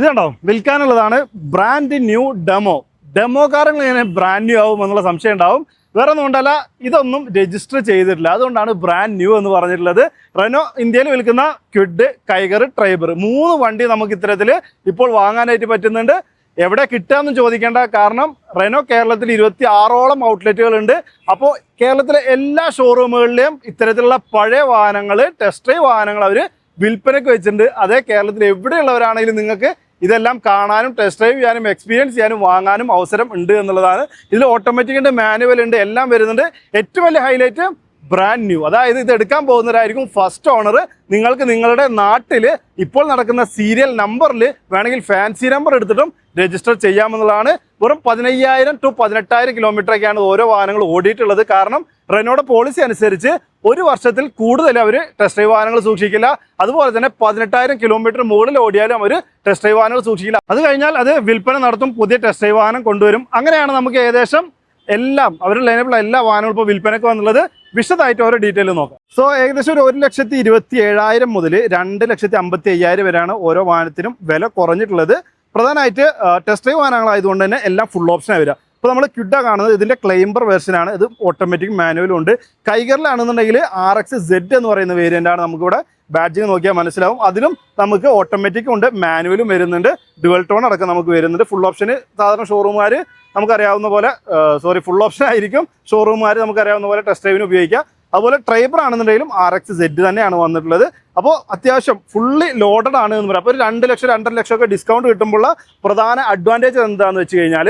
ഇത് കണ്ടോ? വിൽക്കാനുള്ളതാണ് ബ്രാൻഡ് ന്യൂ ഡെമോ ഡെമോ കാറുകൾ ഇങ്ങനെ ബ്രാൻഡ് ന്യൂ ആവും എന്നുള്ള സംശയം ഉണ്ടാവും. വേറെ ഒന്നും കൊണ്ടല്ല ഇതൊന്നും രജിസ്റ്റർ ചെയ്തിട്ടില്ല. അതുകൊണ്ടാണ് ബ്രാൻഡ് ന്യൂ എന്ന് പറഞ്ഞിട്ടുള്ളത്. റെനോ ഇന്ത്യയിൽ വിൽക്കുന്ന ക്വിഡ് കൈഗർ ട്രൈബർ മൂന്ന് വണ്ടി നമുക്ക് ഇത്തരത്തിൽ ഇപ്പോൾ വാങ്ങാനായിട്ട് പറ്റുന്നുണ്ട്. എവിടെ കിട്ടുകയെന്ന് ചോദിക്കേണ്ട കാരണം റെനോ കേരളത്തിൽ ഇരുപത്തി ആറോളം ഔട്ട്ലെറ്റുകൾ ഉണ്ട്. അപ്പോൾ കേരളത്തിലെ എല്ലാ ഷോറൂമുകളിലെയും ഇത്തരത്തിലുള്ള പഴയ വാഹനങ്ങൾ ടെസ്റ്റ് ഡ്രൈവ് വാഹനങ്ങൾ അവർ വിൽപ്പനയ്ക്ക് വെച്ചിട്ടുണ്ട്. അതേ കേരളത്തിൽ എവിടെയുള്ളവരാണെങ്കിലും നിങ്ങൾക്ക് ഇതെല്ലാം കാണാനും ടെസ്റ്റ് ഡ്രൈവ് ചെയ്യാനും എക്സ്പീരിയൻസ് ചെയ്യാനും വാങ്ങാനും അവസരം ഉണ്ട് എന്നുള്ളതാണ്. ഇതിൽ ഓട്ടോമാറ്റിക് ഉണ്ട് മാനുവൽ ഉണ്ട് എല്ലാം വരുന്നുണ്ട്. ഏറ്റവും വലിയ ഹൈലൈറ്റ് ബ്രാൻഡ് ന്യൂ അതായത് ഇത് എടുക്കാൻ പോകുന്നവരായിരിക്കും ഫസ്റ്റ് ഓണർ നിങ്ങൾക്ക് നിങ്ങളുടെ നാട്ടിൽ ഇപ്പോൾ നടക്കുന്ന സീരിയൽ നമ്പറിൽ വേണമെങ്കിൽ ഫാൻസി നമ്പർ എടുത്തിട്ടും രജിസ്റ്റർ ചെയ്യാമെന്നുള്ളതാണ്. വെറും പതിനയ്യായിരം ടു പതിനെട്ടായിരം കിലോമീറ്ററൊക്കെയാണ് ഓരോ വാഹനങ്ങൾ ഓടിയിട്ടുള്ളത്. കാരണം റെനോയുടെ പോളിസി അനുസരിച്ച് ഒരു വർഷത്തിൽ കൂടുതൽ അവർ ടെസ്റ്റ് ഡ്രൈവ് വാഹനങ്ങൾ സൂക്ഷിക്കില്ല. അതുപോലെ തന്നെ പതിനെട്ടായിരം കിലോമീറ്റർ മുകളിൽ ഓടിയാലും അവർ ടെസ്റ്റ് ഡ്രൈവ് വാഹനങ്ങൾ സൂക്ഷിക്കില്ല. അത് കഴിഞ്ഞാൽ അത് വിൽപ്പന നടത്തും പുതിയ ടെസ്റ്റ് ഡ്രൈവ് വാഹനം കൊണ്ടുവരും. അങ്ങനെയാണ് നമുക്ക് ഏകദേശം എല്ലാം അവരുടെ ലൈനപ്പിലുള്ള എല്ലാ വാഹനങ്ങളും ഇപ്പോൾ വിൽപ്പനയ്ക്ക് വന്നുള്ളത്. വിശദമായിട്ട് ഓരോ ഡീറ്റെയിൽ നോക്കാം. സോ ഏകദേശം ഒരു ഒരു ലക്ഷത്തി ഇരുപത്തി ഏഴായിരം മുതൽ രണ്ട് ലക്ഷത്തി അമ്പത്തി അയ്യായിരം വരെയാണ് ഓരോ വാഹനത്തിനും വില കുറഞ്ഞിട്ടുള്ളത്. പ്രധാനമായിട്ട് ടെസ്റ്റ് ഡ്രൈവ് വാഹനങ്ങളായതുകൊണ്ട് തന്നെ എല്ലാം ഫുൾ ഓപ്ഷനാണ് വരിക. ഇപ്പോൾ നമ്മൾ ക്യുഡ കാണുന്നത് ഇതിന്റെ ക്ലെയിംബർ വേർഷനാണ് ഇത് ഓട്ടോമാറ്റിക് മാനുവലും ഉണ്ട്. കൈകറിലാണെന്നുണ്ടെങ്കിൽ ആർ എക്സ് സെഡ് എന്ന് പറയുന്ന വേരിയന്റാണ് നമുക്കിവിടെ ബാഡ്ജിങ് നോക്കിയാൽ മനസ്സിലാവും. അതിലും നമുക്ക് ഓട്ടോമാറ്റിക് ഉണ്ട് മാനുവലും വരുന്നുണ്ട്. ഡുവൽ ടോൺ അടക്കം നമുക്ക് വരുന്നുണ്ട്. ഫുൾ ഓപ്ഷന് സാധാരണ ഷോറൂമുകാർ നമുക്കറിയാവുന്ന പോലെ സോറി ഫുൾ ഓപ്ഷൻ ആയിരിക്കും. ഷോറൂമുകാർ നമുക്കറിയാവുന്ന പോലെ ടെസ്റ്റ് ഡ്രൈവിന് ഉപയോഗിക്കുക അതുപോലെ ട്രൈബർ ആണെന്നുണ്ടെങ്കിലും ആർ എക്സ് സെഡ് തന്നെയാണ് വന്നിട്ടുള്ളത്. അപ്പോൾ അത്യാവശ്യം ഫുള്ളി ലോഡഡ് ആണ് എന്ന് പറയാം. അപ്പോൾ ഒരു രണ്ട് ലക്ഷം രണ്ടര ലക്ഷം ഒക്കെ ഡിസ്കൗണ്ട് കിട്ടുമ്പോൾ പ്രധാന അഡ്വാന്റേജ് എന്താണെന്ന് വെച്ച് കഴിഞ്ഞാൽ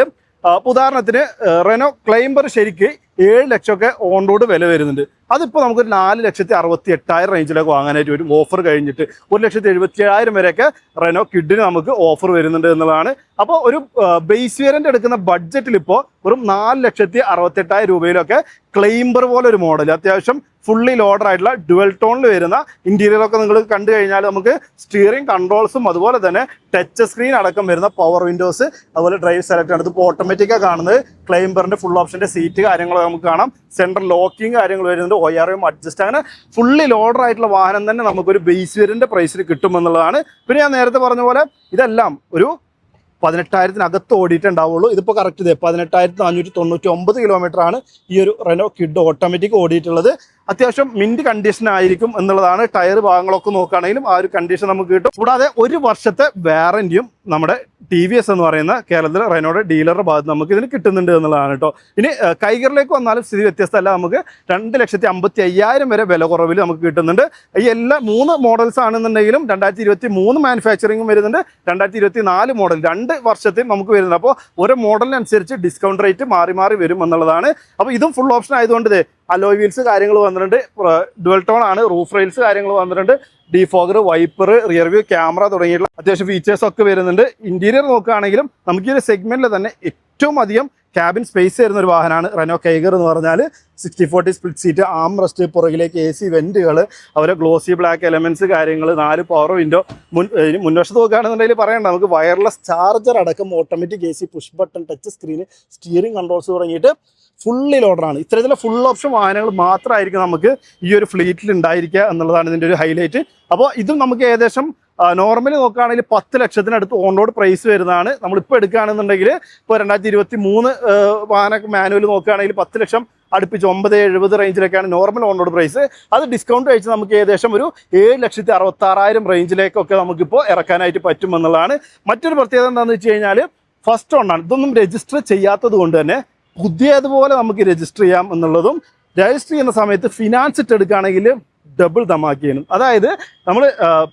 ഉദാഹരണത്തിന് റെനോ ക്ലൈംബർ ശരിക്ക് ഏഴ് ലക്ഷമൊക്കെ ഓൺ റോഡ് വില വരുന്നുണ്ട്. അതിപ്പോൾ നമുക്ക് ഒരു നാല് ലക്ഷത്തി അറുപത്തി എട്ടായിരം റേഞ്ചിലൊക്കെ വാങ്ങാനായിട്ട് ഒരു ഓഫർ കഴിഞ്ഞിട്ട് ഒരു ലക്ഷത്തി എഴുപത്തി ഏഴായിരം വരെയൊക്കെ റെനോ കിഡിന് നമുക്ക് ഓഫർ വരുന്നുണ്ട് എന്നുള്ളതാണ്. അപ്പോൾ ഒരു ബേസ് വേരന്റ് എടുക്കുന്ന ബഡ്ജറ്റിൽ ഇപ്പോൾ വെറും നാല് ലക്ഷത്തി അറുപത്തെട്ടായിരം രൂപയിലൊക്കെ ക്ലെയിംബർ പോലെ ഒരു മോഡൽ അത്യാവശ്യം ഫുള്ളി ലോഡർ ആയിട്ടുള്ള ഡുവൽ ടോണിൽ വരുന്ന ഇന്റീരിയറൊക്കെ നിങ്ങൾ കണ്ടു കഴിഞ്ഞാൽ നമുക്ക് സ്റ്റിയറിംഗ് കൺട്രോൾസും അതുപോലെ തന്നെ ടച്ച് സ്ക്രീൻ അടക്കം വരുന്ന പവർ വിൻഡോസ് അതുപോലെ ഡ്രൈവ് സെലക്ട് ആണ്. ഇതിപ്പോൾ ഓട്ടോമാറ്റിക്കാണ് കാണുന്നത്. ക്ലെയിംബറിന്റെ ഫുൾ ഓപ്ഷന്റെ സീറ്റ് കാര്യങ്ങളൊക്കെ നമുക്ക് കാണാം. സെൻട്രൽ ലോക്കിംഗ് കാര്യങ്ങൾ വരുന്നുണ്ട്. ഒ ആർ എം അഡ്ജസ്റ്റ് അങ്ങനെ ഫുള്ളി ലോഡർ ആയിട്ടുള്ള വാഹനം തന്നെ നമുക്കൊരു ബേസ് വേരിയന്റെ പ്രൈസിൽ കിട്ടുമെന്നുള്ളതാണ്. പിന്നെ ഞാൻ നേരത്തെ പറഞ്ഞ പോലെ ഇതെല്ലാം ഒരു പതിനെട്ടായിരത്തിനകത്ത് ഓടിയിട്ടുണ്ടാവുള്ളൂ. ഇതിപ്പോൾ കറക്റ്റ് ഇതേ പതിനെട്ടായിരത്തി നാനൂറ്റി തൊണ്ണൂറ്റി ഒമ്പത് കിലോമീറ്റർ ആണ് ഈ ഒരു റെനോ കിഡ് ഓട്ടോമാറ്റിക് ഓടിയിട്ടുള്ളത്. അത്യാവശ്യം മിന്റ് കണ്ടീഷൻ ആയിരിക്കും എന്നുള്ളതാണ് ടയർ ഭാഗങ്ങളൊക്കെ നോക്കുകയാണെങ്കിലും ആ ഒരു കണ്ടീഷൻ നമുക്ക് കിട്ടും. കൂടാതെ ഒരു വർഷത്തെ വാറന്റിയും നമ്മുടെ ടി വി എസ് എന്ന് പറയുന്ന കേരളത്തിലെ റെനോയുടെ ഡീലറുടെ ഭാഗത്ത് നമുക്ക് ഇതിന് കിട്ടുന്നുണ്ട് എന്നുള്ളതാണ് കേട്ടോ. ഇനി കൈകറിലേക്ക് വന്നാലും സ്ഥിതി വ്യത്യസ്തമല്ല. നമുക്ക് രണ്ട് ലക്ഷത്തി അമ്പത്തി അയ്യായിരം വരെ വില കുറവിൽ നമുക്ക് കിട്ടുന്നുണ്ട്. ഈ എല്ലാ മൂന്ന് മോഡൽസ് ആണെന്നുണ്ടെങ്കിലും രണ്ടായിരത്തി ഇരുപത്തി മൂന്ന് മാനുഫാക്ചറിങ്ങും വരുന്നുണ്ട്. രണ്ടായിരത്തി ഇരുപത്തി നാല് മോഡൽ രണ്ട് വർഷത്തിൽ നമുക്ക് വരുന്നുണ്ട്. അപ്പോൾ ഓരോ മോഡലിനനുസരിച്ച് ഡിസ്കൗണ്ട് റേറ്റ് മാറി മാറി വരും എന്നുള്ളതാണ്. അപ്പോൾ ഇതും ഫുൾ ഓപ്ഷൻ ആയതുകൊണ്ട് അലോയ് വീൽസ് കാര്യങ്ങൾ വന്നിട്ടുണ്ട്. ഡുവൽ ടോൺ ആണ് റൂഫ് റെയിൽസ് കാര്യങ്ങൾ വന്നിട്ടുണ്ട്. Defogger wiper rear view camera തുടങ്ങിയിട്ടുള്ള അത്യാവശ്യം ഫീച്ചേഴ്സ് ഒക്കെ വരുന്നുണ്ട്. ഇന്റീരിയർ നോക്കുകയാണെങ്കിലും നമുക്ക് ഈ ഒരു സെഗ്മെന്റിൽ തന്നെ ഏറ്റവും അധികം ക്യാബിൻ സ്പേസ് തരുന്ന ഒരു വാഹനമാണ് റെനോ കൈഗർ എന്ന് പറഞ്ഞാൽ sixty forty split seat arm rest പുറകിലേക്ക് എ സി വെന്റുകൾ അവരെ ഗ്ലോസി ബ്ലാക്ക് എലമെന്റ്സ് കാര്യങ്ങൾ നാല് പവർ വിൻഡോ മുൻ മുൻവശത്ത് നോക്കുകയാണെന്നുണ്ടെങ്കിൽ പറയണ്ട നമുക്ക് വയർലെസ് ചാർജർ അടക്കം automatic A C push button touch screen steering controls തുടങ്ങിയിട്ട് ഫുള്ളി ലോഡറാണ് ഇത്തരത്തിലുള്ള ഫുൾ ഓപ്ഷൻ വാഹനങ്ങൾ മാത്രമായിരിക്കും നമുക്ക് ഈ ഒരു ഫ്ലീറ്റിൽ ഉണ്ടായിരിക്കുക എന്നുള്ളതാണ് ഇതിന്റെ ഒരു ഹൈലൈറ്റ് അപ്പോൾ ഇതും നമുക്ക് ഏകദേശം നോർമലി നോക്കുകയാണെങ്കിൽ പത്ത് ലക്ഷത്തിനടുത്ത് ഓൺ റോഡ് പ്രൈസ് വരുന്നതാണ്. നമ്മളിപ്പോൾ എടുക്കുകയാണെന്നുണ്ടെങ്കിൽ ഇപ്പോൾ രണ്ടായിരത്തി ഇരുപത്തി മൂന്ന് വാഹന മാനുവൽ നോക്കുകയാണെങ്കിൽ പത്ത് ലക്ഷം അടുപ്പിച്ച് ഒമ്പത് എഴുപത് റേഞ്ചിലൊക്കെയാണ് നോർമൽ ഓൺ റോഡ് പ്രൈസ് അത് ഡിസ്കൗണ്ട് കഴിച്ച് നമുക്ക് ഏകദേശം ഒരു ഏഴ് ലക്ഷത്തി അറുപത്താറായിരം റേഞ്ചിലേക്കൊക്കെ നമുക്കിപ്പോൾ ഇറക്കാനായിട്ട് പറ്റുമെന്നുള്ളതാണ്. മറ്റൊരു പ്രത്യേകത എന്താണെന്ന് വെച്ച് കഴിഞ്ഞാൽ ഫസ്റ്റ് ഓണാണ് ഇതൊന്നും രജിസ്റ്റർ ചെയ്യാത്തത് കൊണ്ട് തന്നെ പുതിയതുപോലെ നമുക്ക് രജിസ്റ്റർ ചെയ്യാം എന്നുള്ളതും രജിസ്റ്റർ ചെയ്യുന്ന സമയത്ത് ഫിനാൻസ് ഇട്ട് എടുക്കുകയാണെങ്കിൽ ഡബിൾ തമാക്കിയനും അതായത് നമ്മൾ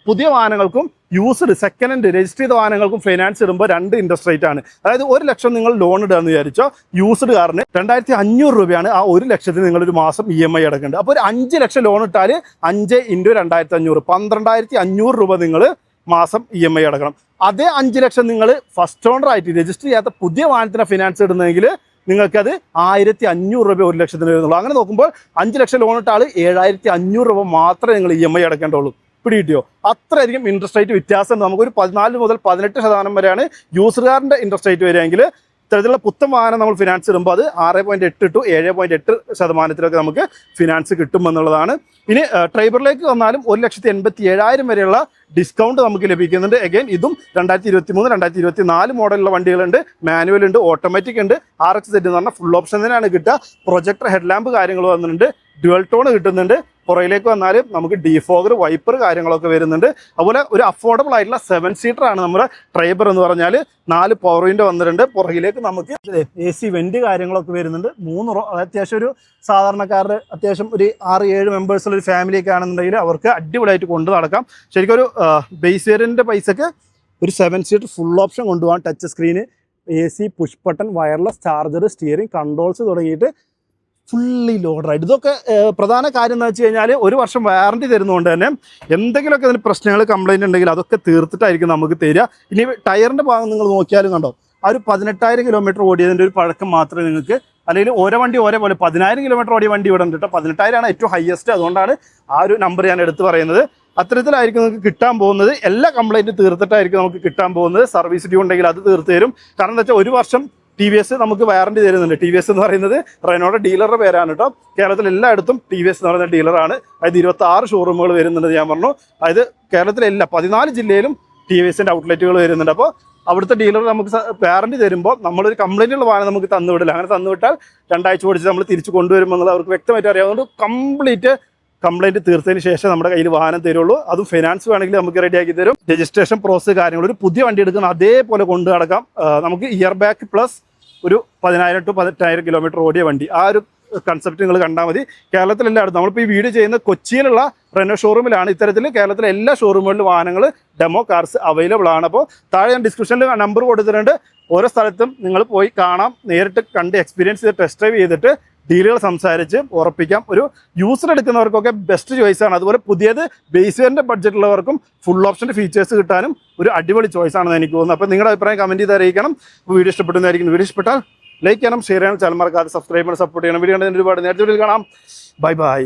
പുതിയ വാഹനങ്ങൾക്കും യൂസ്ഡ് സെക്കൻഡ് ഹാൻഡ് രജിസ്റ്റർ ചെയ്ത വാഹനങ്ങൾക്കും ഫിനാൻസ് ഇടുമ്പോൾ രണ്ട് ഇൻട്രസ്റ്റ് റേറ്റ് ആണ്. അതായത് ഒരു ലക്ഷം നിങ്ങൾ ലോൺ ഇടുക എന്ന് വിചാരിച്ചോ യൂസ്ഡ് കാറിന് രണ്ടായിരത്തി അഞ്ഞൂറ് രൂപയാണ് ആ ഒരു ലക്ഷത്തിന് നിങ്ങൾ ഒരു മാസം ഇ എം ഐ അടക്കേണ്ടത്. അപ്പോൾ ഒരു അഞ്ച് ലക്ഷം ലോൺ ഇട്ടാൽ അഞ്ച് ഇന്റു രണ്ടായിരത്തി അഞ്ഞൂറ് പന്ത്രണ്ടായിരത്തി അഞ്ഞൂറ് രൂപ നിങ്ങൾ മാസം ഇ എം ഐ അടക്കണം. അതേ അഞ്ച് ലക്ഷം നിങ്ങൾ ഫസ്റ്റ് ഓണർ ആയിട്ട് രജിസ്റ്റർ ചെയ്യാത്ത പുതിയ വാഹനത്തിന് ഫിനാൻസ് ഇടുന്നെങ്കിൽ നിങ്ങൾക്കത് ആയിരത്തി അഞ്ഞൂറ് രൂപ ഒരു ലക്ഷത്തിന് വരുന്നുള്ളൂ. അങ്ങനെ നോക്കുമ്പോൾ അഞ്ച് ലക്ഷം ലോൺ ഇട്ട ആൾ ഏഴായിരത്തി അഞ്ഞൂറ് രൂപ മാത്രമേ നിങ്ങൾ ഇ എം ഐ അടക്കേണ്ടുള്ളൂ പിടികിട്ടിയോ? അത്രയധികം ഇൻട്രസ്റ്റ് റേറ്റ് വ്യത്യാസം. നമുക്ക് ഒരു പതിനാല് മുതൽ പതിനെട്ട് ശതമാനം വരെയാണ് യൂസറുകാരന്റെ ഇൻട്രസ്റ്റ് റേറ്റ് വരികയെങ്കിൽ ഇത്തരത്തിലുള്ള പുത്തൻ വാഹനം നമ്മൾ ഫിനാൻസ് ഇടുമ്പോൾ അത് ആറ് പോയിന്റ് എട്ട് ടു ഏഴ് പോയിന്റ് എട്ട് ശതമാനത്തിലൊക്കെ നമുക്ക് ഫിനാൻസ് കിട്ടുമെന്നുള്ളതാണ്. ഇനി ട്രൈബറിലേക്ക് വന്നാലും ഒരു ലക്ഷത്തി എൺപത്തി ഏഴായിരം വരെയുള്ള ഡിസ്കൗണ്ട് നമുക്ക് ലഭിക്കുന്നുണ്ട്. അഗൈൻ ഇതും രണ്ടായിരത്തി ഇരുപത്തി മൂന്ന് രണ്ടായിരത്തി ഇരുപത്തി നാല് മോഡലുള്ള വണ്ടികളുണ്ട്. മാനുവൽ ഉണ്ട് ഓട്ടോമാറ്റിക് ഉണ്ട്. ആർ എക്സ് സെറ്റ് എന്ന് പറഞ്ഞാൽ ഫുൾ ഓപ്ഷൻ തന്നെയാണ് കിട്ടുക. പ്രൊജക്ടർ ഹെഡ്ലാമ്പ് കാര്യങ്ങൾ വന്നിട്ടുണ്ട്. ഡ്യുവൽ ടോൺ കിട്ടുന്നുണ്ട്. പുറയിലേക്ക് വന്നാൽ നമുക്ക് ഡിഫോഗർ വൈപ്പർ കാര്യങ്ങളൊക്കെ വരുന്നുണ്ട്. അതുപോലെ ഒരു അഫോർഡബിൾ ആയിട്ടുള്ള സെവൻ സീറ്റർ ആണ് നമ്മുടെ ട്രൈബർ എന്ന് പറഞ്ഞാൽ നാല് പവർ വന്നിട്ടുണ്ട്. പുറകിലേക്ക് നമുക്ക് എ സി വെന്റ് കാര്യങ്ങളൊക്കെ വരുന്നുണ്ട്. മൂന്ന് റോ അത് അത്യാവശ്യം ഒരു സാധാരണക്കാരുടെ അത്യാവശ്യം ഒരു ആറ് ഏഴ് മെമ്പേഴ്സുള്ള ഒരു ഫാമിലിയൊക്കെ ആണെന്നുണ്ടെങ്കിൽ അവർക്ക് അടിപൊളിയായിട്ട് കൊണ്ടു നടക്കാം. ശരിക്കും ഒരു ബേസ് വേരിയന്റെ പൈസക്ക് ഒരു സെവൻ സീറ്റർ ഫുൾ ഓപ്ഷൻ കൊണ്ടുപോകാൻ touch screen A C push button wireless charger steering controls തുടങ്ങിയിട്ട് ഫുള്ളി ലോഡറായിട്ട് ഇതൊക്കെ പ്രധാന കാര്യം എന്ന് വെച്ച് കഴിഞ്ഞാൽ ഒരു വർഷം വാറണ്ടി തരുന്നതുകൊണ്ട് തന്നെ എന്തെങ്കിലുമൊക്കെ അതിന് പ്രശ്നങ്ങൾ കംപ്ലൈന്റ് ഉണ്ടെങ്കിൽ അതൊക്കെ തീർത്തിട്ടായിരിക്കും നമുക്ക് തരിക. ഇനി ടയറിന്റെ ഭാഗം നിങ്ങൾ നോക്കിയാലും കണ്ടോ ആ ഒരു പതിനെട്ടായിരം കിലോമീറ്റർ ഓടിയതിന്റെ ഒരു പഴക്കം മാത്രമേ നിങ്ങൾക്ക് അല്ലെങ്കിൽ ഓരോ വണ്ടി ഓരോ പോലെ പതിനായിരം കിലോമീറ്റർ ഓടിയ വണ്ടി ഇവിടെ ഉണ്ട് കേട്ടോ. പതിനെട്ടായിരമാണ് ഏറ്റവും ഹയസ്റ്റ് അതുകൊണ്ടാണ് ആ ഒരു നമ്പർ ഞാൻ എടുത്ത് പറയുന്നത്. അത്തരത്തിലായിരിക്കും നിങ്ങൾക്ക് കിട്ടാൻ പോകുന്നത്. എല്ലാ കംപ്ലൈന്റ് തീർത്തിട്ടായിരിക്കും നമുക്ക് കിട്ടാൻ പോകുന്നത്. സർവീസ് ഡ്യൂ ഉണ്ടെങ്കിൽ അത് തീർത്ത് തരും. കാരണം എന്താ വെച്ചാൽ ഒരു വർഷം ടി വി എസ് നമുക്ക് വാറണ്ടി തരുന്നുണ്ട്. ടി വി എസ് എന്ന് പറയുന്നത് റെനോയുടെ ഡീലറുടെ പേരാണ് കേട്ടോ. കേരളത്തിൽ എല്ലായിടത്തും ടി വി എസ് എന്ന് പറയുന്ന ഡീലറാണ്. അതായത് ഇരുപത്തി ആറ് ഷോറൂമുകൾ വരുന്നുണ്ട് ഞാൻ പറഞ്ഞു. അതായത് കേരളത്തിലെ എല്ലാ പതിനാല് ജില്ലയിലും ടി വി എസിന്റെ ഔട്ട്ലെറ്റുകൾ വരുന്നുണ്ട്. അപ്പോൾ അവിടുത്തെ ഡീലർ നമുക്ക് വാറണ്ടി തരുമ്പോൾ നമ്മളൊരു ഉള്ള വാഹനം നമുക്ക് തന്നുവിടില്ല അങ്ങനെ തന്നുവിട്ടാൽ രണ്ടാഴ്ച ഓടിച്ച് നമ്മൾ തിരിച്ച് കൊണ്ടുവരുമ്പോൾ എന്നുള്ളത് അവർക്ക് വ്യക്തമായിട്ട് അറിയാവുന്നത് കംപ്ലീറ്റ് കംപ്ലൈന്റ് തീർത്തതിന് ശേഷം നമ്മുടെ കയ്യിൽ വാഹനം തരുള്ളൂ. അതും ഫിനാൻസ് വേണമെങ്കിൽ നമുക്ക് റെഡിയാക്കി തരും. രജിസ്ട്രേഷൻ പ്രോസസ് കാര്യങ്ങൾ ഒരു പുതിയ വണ്ടി എടുക്കുന്ന അതേപോലെ കൊണ്ടു നടക്കാം. നമുക്ക് ഇയർ ബാക്ക് പ്ലസ് ഒരു പതിനായിരം ടു പതിനെട്ടായിരം കിലോമീറ്റർ ഓടിയ വണ്ടി. ആ ഒരു കൺസെപ്റ്റ് നിങ്ങൾ കണ്ടാൽ മതി. കേരളത്തിലെല്ലായിടത്തും നമ്മളിപ്പോൾ ഈ വീഡിയോ ചെയ്യുന്ന കൊച്ചിയിലുള്ള റെനോ ഷോറൂമിലാണ് ഇത്തരത്തിൽ കേരളത്തിലെ എല്ലാ ഷോറൂമുകളിലും വാഹനങ്ങൾ ഡെമോ കാർസ് അവൈലബിൾ ആണ്. അപ്പോൾ താഴെ ഞാൻ ഡിസ്ക്രിപ്ഷനിൽ നമ്പർ കൊടുത്തിട്ടുണ്ട്. ഓരോ സ്ഥലത്തും നിങ്ങൾ പോയി കാണാം. നേരിട്ട് കണ്ട് എക്സ്പീരിയൻസ് ചെയ്ത് ടെസ്റ്റ് ഡ്രൈവ് ചെയ്തിട്ട് ഡീലുകൾ സംസാരിച്ച് ഉറപ്പിക്കാം. ഒരു യൂസർ എടുക്കുന്നവർക്കൊക്കെ ബെസ്റ്റ് ചോയ്സ് ആണ്. അതുപോലെ പുതിയത് ബേസിയറിന്റെ ബഡ്ജറ്റുള്ളവർക്കും ഫുൾ ഓപ്ഷന്റെ ഫീച്ചേഴ്സ് കിട്ടാനും ഒരു അടിപൊളി ചോയ്സ് ആണെന്ന് എനിക്ക് തോന്നുന്നു. അപ്പോൾ നിങ്ങളുടെ അഭിപ്രായം കമന്റ് ചെയ്ത് അറിയിക്കണം. വീഡിയോ ഇഷ്ടപ്പെടുന്നതായിരിക്കും. വീഡിയോ ഇഷ്ടപ്പെട്ടാൽ ലൈക്ക് ചെയ്യണം ഷെയർ ചെയ്യണം ചാനൽ മറക്കാതെ സബ്സ്ക്രൈബ് ചെയ്യണം സപ്പോർട്ട് ചെയ്യണം. വീഡിയോ കണ്ടതിന് ഒരുപാട് നേരത്തെ കാണാം. Bye bye